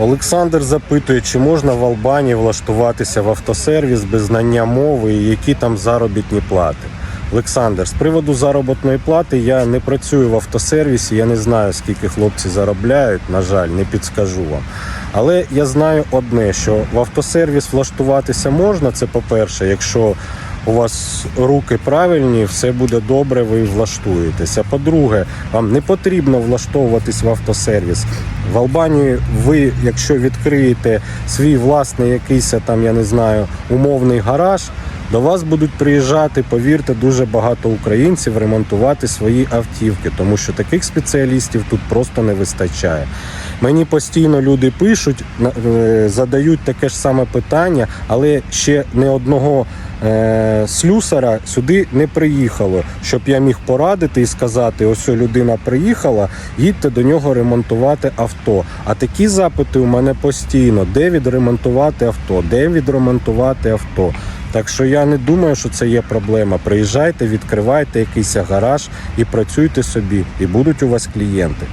Олександр запитує, чи можна в Албанії влаштуватися в автосервіс без знання мови і які там заробітні плати. Олександр, з приводу заробітної плати я не працюю в автосервісі, я не знаю, скільки хлопці заробляють, на жаль, не підскажу вам. Але я знаю одне, що в автосервіс влаштуватися можна, це по-перше, якщо у вас руки правильні, все буде добре, ви влаштуєтеся. По-друге, вам не потрібно влаштовуватись в автосервіс. В Албанії ви, якщо відкриєте свій власний якийсь там, я не знаю, умовний гараж, до вас будуть приїжджати, повірте, дуже багато українців ремонтувати свої автівки, тому що таких спеціалістів тут просто не вистачає. Мені постійно люди пишуть, е, задають таке ж саме питання, але ще не одного е, слюсара сюди не приїхало, щоб я міг порадити і сказати: ось людина приїхала, їдьте до нього ремонтувати авто. А такі запити у мене постійно: де відремонтувати авто, де відремонтувати авто. Так що я не думаю, що це є проблема. Приїжджайте, відкривайте якийсь гараж і працюйте собі, і будуть у вас клієнти.